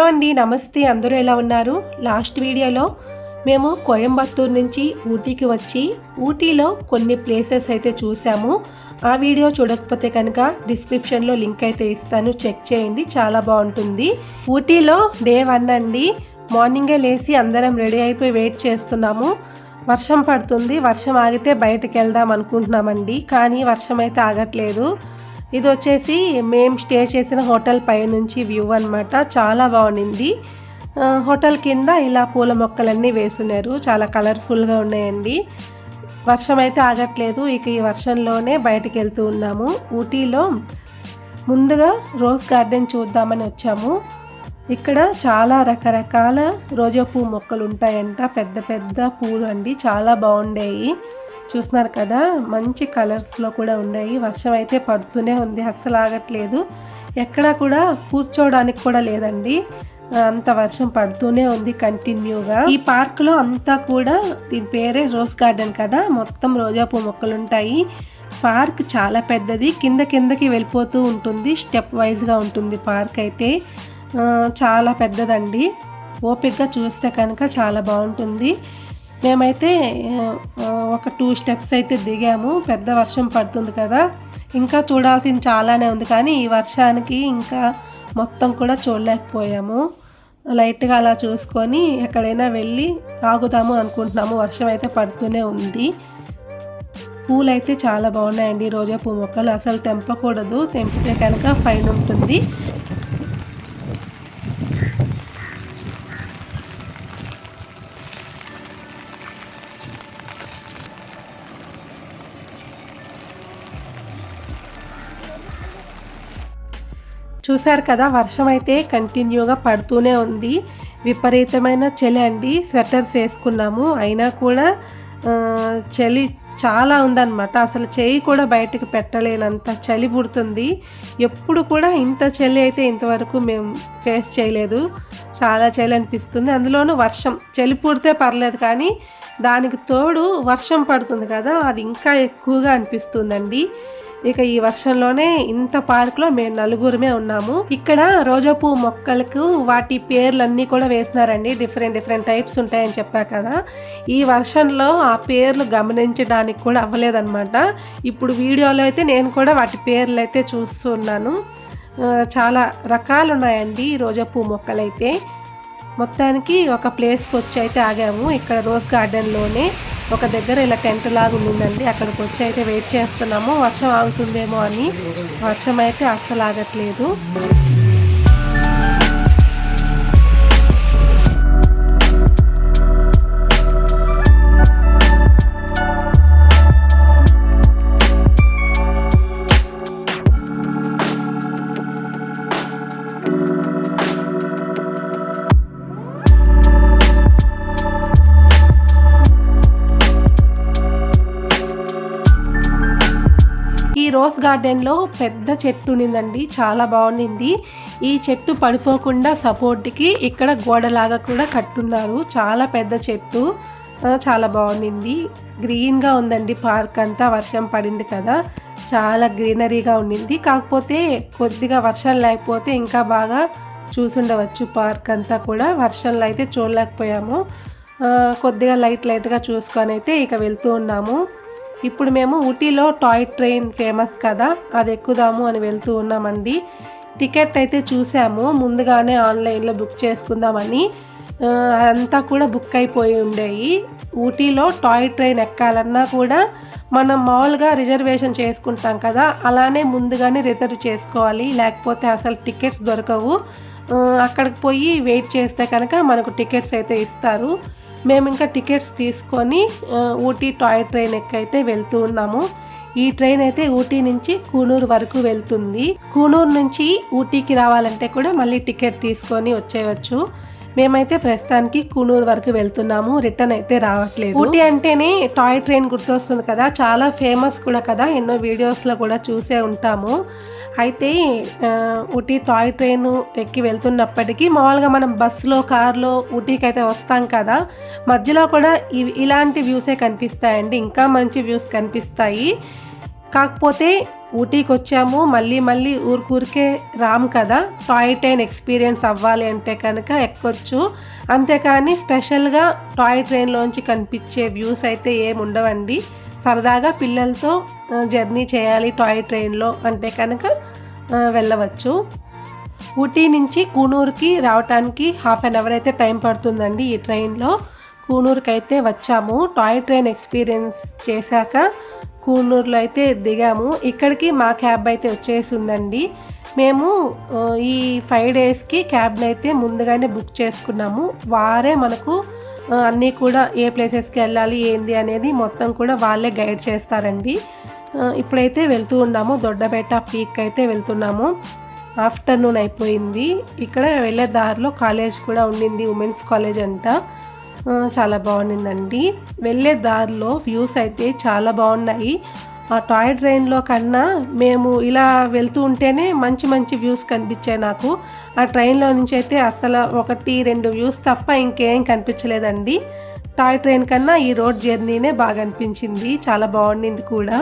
Hello అండి నమస్తే అందరూ ఎలా ఉన్నారు? లాస్ట్ వీడియోలో మేము కోయంబత్తూరు నుంచి ఊటీకి వచ్చి ఊటీలో కొన్ని ప్లేసెస్ అయితే చూసాము. ఆ వీడియో చూడకపోతే కనుక డిస్క్రిప్షన్లో లింక్ అయితే ఇస్తాను చెక్ చేయండి చాలా బాగుంటుంది. ఊటీలో డే వన్ అండి మార్నింగే లేచి అందరం రెడీ అయిపోయి వెయిట్ చేస్తున్నాము. వర్షం పడుతుంది వర్షం ఆగితే బయటకు వెళ్దాం అనుకుంటున్నామండి కానీ వర్షం అయితే ఆగట్లేదు. ఇది వచ్చేసి మేము స్టే చేసిన హోటల్ పై నుంచి వ్యూ అనమాట చాలా బాగుండింది. హోటల్ కింద ఇలా పూల మొక్కలన్నీ వేసున్నారు. చాలా కలర్ఫుల్గా ఉన్నాయండి. వర్షం అయితే ఆగట్లేదు. ఇక ఈ వర్షంలోనే బయటకు వెళ్తూ ఉన్నాము. ఊటీలో ముందుగా రోజ్ గార్డెన్ చూద్దామని వచ్చాము. ఇక్కడ చాలా రకరకాల రోజా పువ్వు మొక్కలు ఉంటాయంట. పెద్ద పెద్ద పూలు అండి. చాలా బాగుండేవి చూస్తున్నారు కదా మంచి కలర్స్లో కూడా ఉన్నాయి. వర్షం అయితే పడుతూనే ఉంది అస్సలు ఆగట్లేదు. ఎక్కడా కూడా కూర్చోవడానికి కూడా లేదండి. అంత వర్షం పడుతూనే ఉంది కంటిన్యూగా ఈ పార్క్లో అంతా కూడా దీని పేరే రోజ్ గార్డెన్ కదా మొత్తం రోజా పువ్వు మొక్కలు ఉంటాయి. పార్క్ చాలా పెద్దది కింద కిందకి వెళ్ళిపోతూ ఉంటుంది స్టెప్ వైజ్గా ఉంటుంది పార్క్ అయితే. చాలా పెద్దదండి. ఓపిక్గా చూస్తే కనుక చాలా బాగుంటుంది. మేమైతే ఒక టూ స్టెప్స్ అయితే దిగాము. పెద్ద వర్షం పడుతుంది కదా. ఇంకా చూడాల్సింది చాలానే ఉంది కానీ ఈ వర్షానికి ఇంకా మొత్తం కూడా చూడలేకపోయాము. లైట్గా అలా చూసుకొని ఎక్కడైనా వెళ్ళి ఆగుతాము అనుకుంటున్నాము. వర్షం అయితే పడుతూనే ఉంది. పూలు అయితే చాలా బాగున్నాయండి. రోజా పూ మొక్కలు అసలు తెంపకూడదు. తెంపితే కనుక ఫైన్ ఉంటుంది. చూశారు కదా వర్షం అయితే కంటిన్యూగా పడుతూనే ఉంది. విపరీతమైన చలి అండి. స్వెటర్స్ వేసుకున్నాము. అయినా కూడా చలి చాలా ఉందన్నమాట. అసలు చేయి కూడా బయటకు పెట్టలేనంత చలి పుడుతుంది. ఎప్పుడు కూడా ఇంత చలి అయితే ఇంతవరకు మేము ఫేస్ చేయలేదు. చాలా చలి అనిపిస్తుంది. అందులోనూ వర్షం. చలి పుడితే పర్లేదు కానీ దానికి తోడు వర్షం పడుతుంది కదా అది ఇంకా ఎక్కువగా అనిపిస్తుందండి. ఇక ఈ వర్షంలోనే ఇంత పార్క్లో మేము నలుగురమే ఉన్నాము. ఇక్కడ రోజా పువ్వు మొక్కలకు వాటి పేర్లన్నీ కూడా వేసినారండి. డిఫరెంట్ డిఫరెంట్ టైప్స్ ఉంటాయని చెప్పా కదా. ఈ వర్షంలో ఆ పేర్లు గమనించడానికి కూడా అవ్వలేదన్నమాట. ఇప్పుడు వీడియోలో అయితే నేను కూడా వాటి పేర్లు అయితే చూస్తున్నాను చాలా రకాలు ఉన్నాయండి రోజా పువ్వు మొక్కలైతే. మొత్తానికి ఒక ప్లేస్కి వచ్చి అయితే ఆగాము. ఇక్కడ రోజ్ గార్డెన్లోనే ఒక దగ్గర ఇలా టెంట్ లాగా ఉండిందండి. అక్కడికి వచ్చి అయితే వెయిట్ చేస్తున్నాము. వర్షం ఆగుతుందేమో అని. వర్షం అయితే అస్సలు ఆగట్లేదు. గార్డెన్లో పెద్ద చెట్టు ఉండిందండి చాలా బాగుండింది ఈ చెట్టు పడిపోకుండా సపోర్ట్కి ఇక్కడ గోడలాగా కూడా కట్టున్నారు. చాలా పెద్ద చెట్టు చాలా బాగుండింది గ్రీన్గా ఉందండి పార్క్ అంతా వర్షం పడింది కదా. చాలా గ్రీనరీగా ఉండింది కాకపోతే కొద్దిగా వర్షం లేకపోతే ఇంకా బాగా చూసుండవచ్చు పార్క్ అంతా కూడా. వర్షంలో అయితే చూడలేకపోయాము. కొద్దిగా లైట్ లైట్గా చూసుకొని అయితే ఇక వెళ్తూ ఉన్నాము. ఇప్పుడు మేము ఊటీలో టాయ్ ట్రైన్ ఫేమస్ కదా అది ఎక్కుదాము అని వెళ్తూ ఉన్నామండి. టికెట్ అయితే చూసాము ముందుగానే ఆన్లైన్లో బుక్ చేసుకుందామని అంతా కూడా బుక్ అయిపోయి ఉండేవి ఊటీలో టాయ్ ట్రైన్ ఎక్కాలన్నా కూడా మనం మామూలుగా రిజర్వేషన్ చేసుకుంటాం కదా అలానే ముందుగానే రిజర్వ్ చేసుకోవాలి లేకపోతే అసలు టికెట్స్ దొరకవు. అక్కడికి పోయి వెయిట్ చేస్తే కనుక మనకు టికెట్స్ అయితే ఇస్తారు. మేము ఇంకా టికెట్స్ తీసుకొని ఊటీ టాయ్ ట్రైన్ ఎక్కైతే వెళ్తూ ఉన్నాము ఈ ట్రైన్ అయితే ఊటీ నుంచి కూనూరు వరకు వెళ్తుంది. కూనూరు నుంచి ఊటీకి రావాలంటే కూడా మళ్ళీ టికెట్ తీసుకొని వచ్చేయచ్చు. మేమైతే ప్రస్తుతానికి కూనూరు వరకు వెళ్తున్నాము. రిటర్న్ అయితే రావట్లేదు. ఊటీ అంటేనే టాయ్ ట్రైన్ గుర్తొస్తుంది కదా. చాలా ఫేమస్ కూడా కదా. ఎన్నో వీడియోస్లో కూడా చూసే ఉంటాము. అయితే ఊటీ టాయ్ ట్రైన్ ఎక్కి వెళ్తున్నప్పటికీ మామూలుగా మనం బస్సులో కార్లో ఊటీకి అయితే వస్తాం కదా. మధ్యలో కూడా ఇవి ఇలాంటి వ్యూసే కనిపిస్తాయండి. ఇంకా మంచి వ్యూస్ కనిపిస్తాయి. కాకపోతే ఊటీకి వచ్చాము మళ్ళీ మళ్ళీ ఊరికూరికే రాము కదా. టాయ్ ట్రైన్ ఎక్స్పీరియన్స్ అవ్వాలి అంటే కనుక ఎక్కొచ్చు. అంతేకాని స్పెషల్గా టాయ్ ట్రైన్లోంచి కనిపించే వ్యూస్ అయితే ఏమి ఉండవండి సరదాగా పిల్లలతో జర్నీ చేయాలి టాయ్ ట్రైన్లో అంటే కనుక వెళ్ళవచ్చు. ఊటీ నుంచి కూనూరుకి రావటానికి హాఫ్ అన్ అవర్ అయితే టైం పడుతుందండి ఈ ట్రైన్లో కూనూరుకి అయితే వచ్చాము. టాయ్ ట్రైన్ ఎక్స్పీరియన్స్ చేశాక కూనూరులో అయితే దిగాము. ఇక్కడికి మా క్యాబ్ అయితే వచ్చేసి ఉందండి. మేము ఈ ఫైవ్ డేస్కి క్యాబ్ని అయితే ముందుగానే బుక్ చేసుకున్నాము. వారే మనకు అన్నీ కూడా ఏ ప్లేసెస్కి వెళ్ళాలి ఏంది అనేది మొత్తం కూడా వాళ్ళే గైడ్ చేస్తారండి. ఇప్పుడైతే వెళ్తూ ఉన్నాము. దొడ్డబెట్ట పీక్ అయితే వెళ్తున్నాము. ఆఫ్టర్నూన్ అయిపోయింది. ఇక్కడ వెళ్ళే దారిలో కాలేజ్ కూడా ఉండింది ఉమెన్స్ కాలేజ్ అంట. చాలా బాగుండిందండి వెళ్ళే దారిలో వ్యూస్ అయితే చాలా బాగున్నాయి. ఆ టాయ్ ట్రైన్లో కన్నా మేము ఇలా వెళ్తూ ఉంటేనే మంచి మంచి వ్యూస్ కనిపించాయి నాకు. ఆ ట్రైన్లో నుంచి అయితే అసలు ఒకటి రెండు వ్యూస్ తప్ప ఇంకేం కనిపించలేదండి. టాయ్ ట్రైన్ కన్నా ఈ రోడ్ జర్నీనే బాగా అనిపించింది. చాలా బాగుండింది కూడా.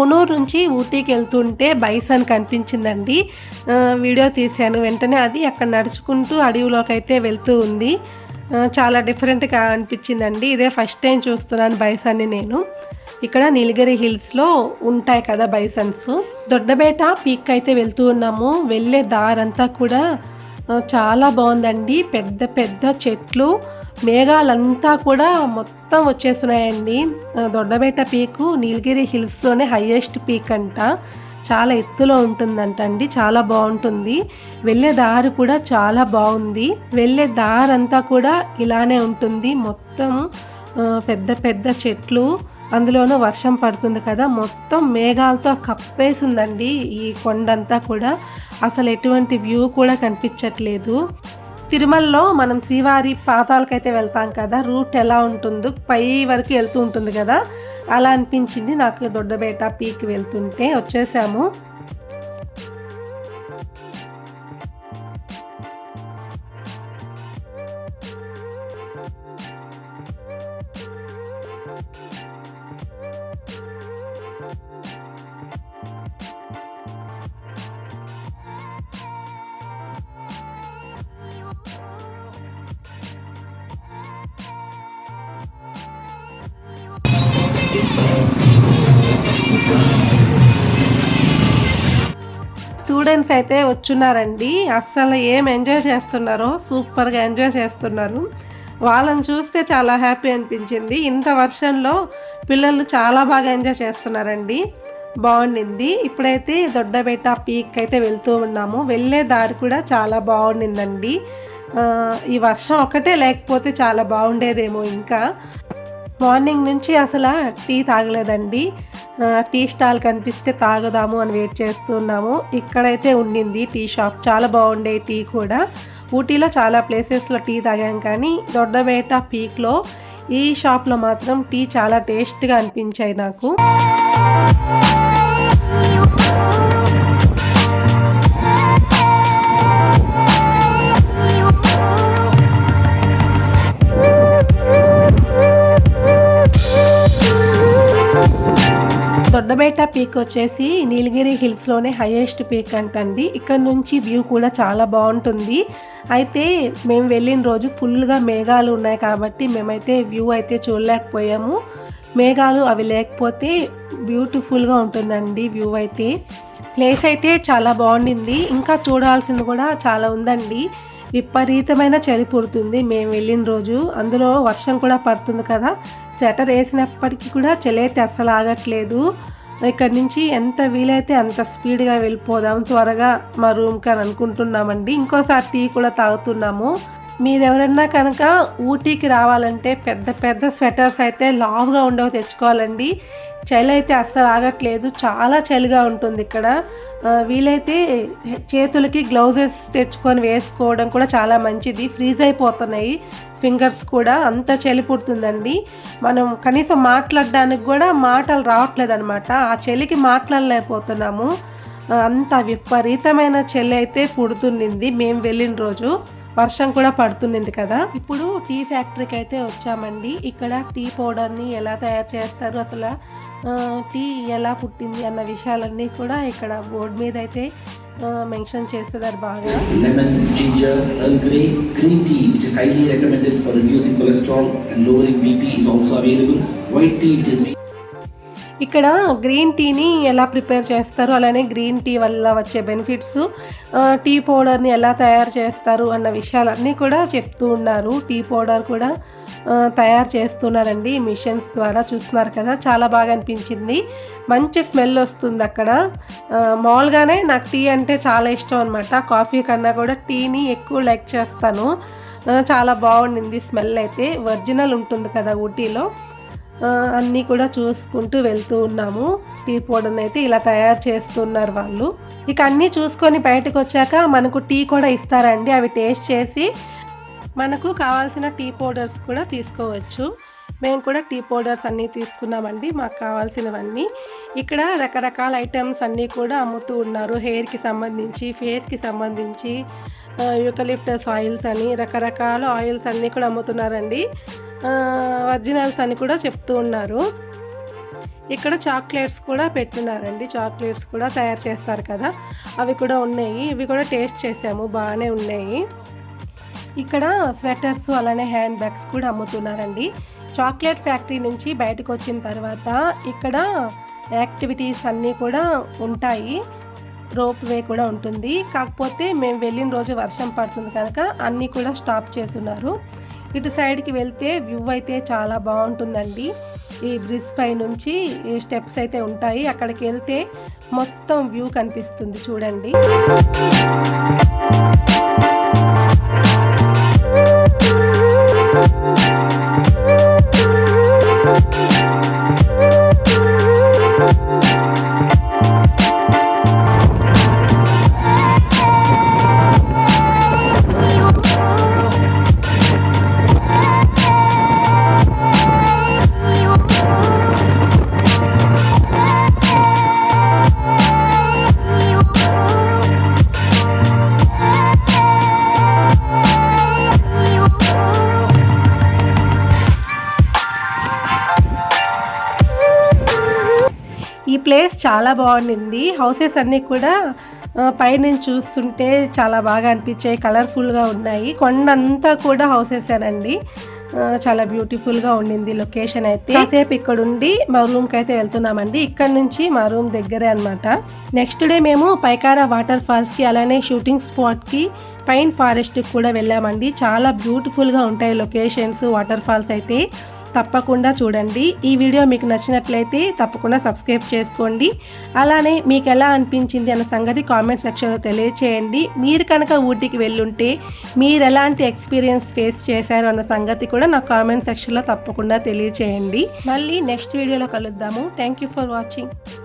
పునూరు నుంచి ఊటీకి వెళ్తుంటే బైసన్ కనిపించిందండి. వీడియో తీశాను. వెంటనే అది అక్కడ నడుచుకుంటూ అడవిలోకి అయితే వెళ్తూ ఉంది. చాలా డిఫరెంట్గా అనిపించిందండి. ఇదే ఫస్ట్ టైం చూస్తున్నాను బైసన్ని నేను. ఇక్కడ నీలగిరి హిల్స్లో ఉంటాయి కదా బైసన్స్. దొడ్డబేట పీక్ అయితే వెళ్తూ ఉన్నాము. వెళ్ళే దారంతా కూడా చాలా బాగుందండి. పెద్ద పెద్ద చెట్లు మేఘాలంతా కూడా మొత్తం వచ్చేస్తున్నాయండి. దొడ్డబేట పీకు నీలగిరి హిల్స్లోనే హయ్యెస్ట్ పీక్ అంట. చాలా ఎత్తులో ఉంటుందంట అండి చాలా బాగుంటుంది. వెళ్ళే దారి కూడా చాలా బాగుంది. వెళ్ళే దారి అంతా కూడా ఇలానే ఉంటుంది. మొత్తం పెద్ద పెద్ద చెట్లు అందులోనూ వర్షం పడుతుంది కదా. మొత్తం మేఘాలతో కప్పేసి ఉందండి ఈ కొండంతా కూడా. అసలు ఎటువంటి వ్యూ కూడా కనిపించట్లేదు. తిరుమలలో మనం శ్రీవారి పాతాలకైతే వెళ్తాం కదా రూట్ ఎలా ఉంటుందో పై వరకు వెళ్తూ ఉంటుంది కదా. అలా అనిపించింది నాకు దొడ్డబేట పీక్ వెళ్తుంటే వచ్చేసాము. స్టూడెంట్స్ అయితే వచ్చున్నారండి. అస్సలు ఏం ఎంజాయ్ చేస్తున్నారో? సూపర్గా ఎంజాయ్ చేస్తున్నారు. వాళ్ళని చూస్తే చాలా హ్యాపీ అనిపించింది. ఇంత వర్షంలో పిల్లలు చాలా బాగా ఎంజాయ్ చేస్తున్నారండి. బాగుండింది. ఇప్పుడైతే దొడ్డబెట్ట పీక్ అయితే వెళ్తూ ఉన్నాము. వెళ్ళే దారి కూడా చాలా బాగుండిందండి. ఈ వర్షం ఒకటే లేకపోతే చాలా బాగుండేదేమో ఇంకా. మార్నింగ్ నుంచి అసలు టీ తాగలేదండి. టీ స్టాల్ కనిపిస్తే తాగుదాము అని వెయిట్ చేస్తున్నాము. ఇక్కడైతే ఉండింది టీ షాప్. చాలా బాగుండే టీ కూడా. ఊటీలో చాలా ప్లేసెస్లో టీ తాగాం కానీ దొడ్డబేట పీక్లో ఈ షాప్లో మాత్రం టీ చాలా టేస్ట్గా అనిపించాయి నాకు. దొడ్డబేట పీక్ వచ్చేసి నీలగిరి హిల్స్లోనే హైయెస్ట్ పీక్ అంటండి. ఇక్కడ నుంచి వ్యూ కూడా చాలా బాగుంటుంది. అయితే మేము వెళ్ళిన రోజు ఫుల్గా మేఘాలు ఉన్నాయి కాబట్టి మేమైతే వ్యూ అయితే చూడలేకపోయాము. మేఘాలు అవి లేకపోతే బ్యూటిఫుల్గా ఉంటుందండి వ్యూ అయితే. ప్లేస్ అయితే చాలా బాగుండింది. ఇంకా చూడాల్సింది కూడా చాలా ఉందండి. విపరీతమైన చలి పుడుతుంది మేము వెళ్ళిన రోజు. అందులో వర్షం కూడా పడుతుంది కదా. స్వెటర్ వేసినప్పటికీ కూడా చలి అయితే అస్సలు ఆగట్లేదు. ఇక్కడ నుంచి ఎంత వీలైతే అంత స్పీడ్గా వెళ్ళిపోదాం త్వరగా మా రూమ్కి అని అనుకుంటున్నామండి. ఇంకోసారి టీ కూడా తాగుతున్నాము. మీరు ఎవరన్నా కనుక ఊటీకి రావాలంటే పెద్ద పెద్ద స్వెటర్స్ అయితే లావుగా ఉండవు తెచ్చుకోవాలండి. చలి అయితే అస్సలు ఆగట్లేదు. చాలా చలిగా ఉంటుంది ఇక్కడ. వీలైతే చేతులకి గ్లౌజెస్ తెచ్చుకొని వేసుకోవడం కూడా చాలా మంచిది. ఫ్రీజ్ అయిపోతున్నాయి ఫింగర్స్ కూడా. అంత చలి పుడుతుందండి. మనం కనీసం మాట్లాడడానికి కూడా మాటలు రావట్లేదు అనమాట ఆ చలికి మాట్లాడలేకపోతున్నాము. అంత విపరీతమైన చలి అయితే పుడుతుండింది. మేము వెళ్ళిన రోజు వర్షం కూడా పడుతుంది కదా? ఇప్పుడు టీ ఫ్యాక్టరీకి అయితే వచ్చామండి. ఇక్కడ టీ పౌడర్ని ఎలా తయారు చేస్తారు అసలు టీ ఎలా పుట్టింది అన్న విషయాలన్నీ కూడా ఇక్కడ బోర్డు మీద అయితే మెన్షన్ చేస్తున్నారు బాగా. లెమన్ ఇక్కడ గ్రీన్ టీని ఎలా ప్రిపేర్ చేస్తారు? అలానే గ్రీన్ టీ వల్ల వచ్చే బెనిఫిట్స్ టీ పౌడర్ని ఎలా తయారు చేస్తారు అన్న విషయాలన్నీ కూడా చెప్తూ ఉన్నారు. టీ పౌడర్ కూడా తయారు చేస్తున్నారండి. మిషన్స్ ద్వారా చూస్తున్నారు కదా చాలా బాగా అనిపించింది. మంచి స్మెల్ వస్తుంది అక్కడ. మామూలుగానే నాకు టీ అంటే చాలా ఇష్టం అనమాట కాఫీ కన్నా కూడా టీని ఎక్కువ లైక్ చేస్తాను. చాలా బాగుండింది స్మెల్ అయితే. ఒరిజినల్ ఉంటుంది కదా ఊటీలో. అన్నీ కూడా చూసుకుంటూ వెళ్తూ ఉన్నాము. టీ పౌడర్ని అయితే ఇలా తయారు చేస్తున్నారు వాళ్ళు. ఇక అన్నీ చూసుకొని బయటకు వచ్చాక మనకు టీ కూడా ఇస్తారండి. అవి టేస్ట్ చేసి మనకు కావాల్సిన టీ పౌడర్స్ కూడా తీసుకోవచ్చు. మేము కూడా టీ పౌడర్స్ అన్నీ తీసుకున్నామండి. మాకు కావాల్సినవన్నీ. ఇక్కడ రకరకాల ఐటమ్స్ అన్నీ కూడా అమ్ముతూ ఉన్నారు. హెయిర్కి సంబంధించి ఫేస్కి సంబంధించి యూకలిప్టస్ ఆయిల్స్ అని రకరకాల ఆయిల్స్ అన్నీ కూడా అమ్ముతున్నారండి. ఒరిజినల్స్ అని కూడా చెప్తూ ఉన్నారు. ఇక్కడ చాక్లెట్స్ కూడా పెట్టున్నారండి. చాక్లెట్స్ కూడా తయారు చేస్తారు కదా. అవి కూడా ఉన్నాయి. ఇవి కూడా టేస్ట్ చేసాము. బాగానే ఉన్నాయి. ఇక్కడ స్వెటర్స్ అలానే హ్యాండ్ బ్యాగ్స్ కూడా అమ్ముతున్నారండి. చాక్లెట్ ఫ్యాక్టరీ నుంచి బయటకు వచ్చిన తర్వాత ఇక్కడ యాక్టివిటీస్ అన్నీ కూడా ఉంటాయి. రోప్ వే కూడా ఉంటుంది. కాకపోతే మేము వెళ్ళిన రోజు వర్షం పడుతుంది కనుక అన్నీ కూడా స్టాప్ చేస్తున్నారు. ఇటు సైడ్కి వెళ్తే వ్యూ అయితే చాలా బాగుంటుందండి. ఈ బ్రిడ్జ్ పై నుంచి ఈ స్టెప్స్ అయితే ఉంటాయి. అక్కడికి వెళ్తే మొత్తం వ్యూ కనిపిస్తుంది చూడండి. ప్లేస్ చాలా బాగుండింది. హౌసెస్ అన్నీ కూడా పైనుంచి చూస్తుంటే చాలా బాగా అనిపించాయి. కలర్ఫుల్గా ఉన్నాయి. కొండంతా కూడా హౌసెస్ అండి చాలా బ్యూటిఫుల్గా ఉండింది లొకేషన్ అయితే. కాసేపు ఇక్కడ ఉండి మా రూమ్కి అయితే వెళ్తున్నామండి. ఇక్కడ నుంచి మా రూమ్ దగ్గరే అనమాట నెక్స్ట్ డే మేము పైకారా వాటర్ ఫాల్స్కి అలానే షూటింగ్ స్పాట్కి పైన్ ఫారెస్ట్కి కూడా వెళ్ళామండి. చాలా బ్యూటిఫుల్గా ఉంటాయి లొకేషన్స్ వాటర్ ఫాల్స్ అయితే. తప్పకుండా చూడండి. ఈ వీడియో మీకు నచ్చినట్లయితే తప్పకుండా సబ్స్క్రైబ్ చేసుకోండి. అలానే మీకు ఎలా అనిపించింది అన్న సంగతి కామెంట్ సెక్షన్లో తెలియచేయండి. మీరు కనుక ఊటీకి వెళ్ళుంటే మీరు ఎలాంటి ఎక్స్పీరియన్స్ ఫేస్ చేశారు అన్న సంగతి కూడా నా కామెంట్ సెక్షన్లో తప్పకుండా తెలియచేయండి. మళ్ళీ నెక్స్ట్ వీడియోలో కలుద్దాము. Thank you for watching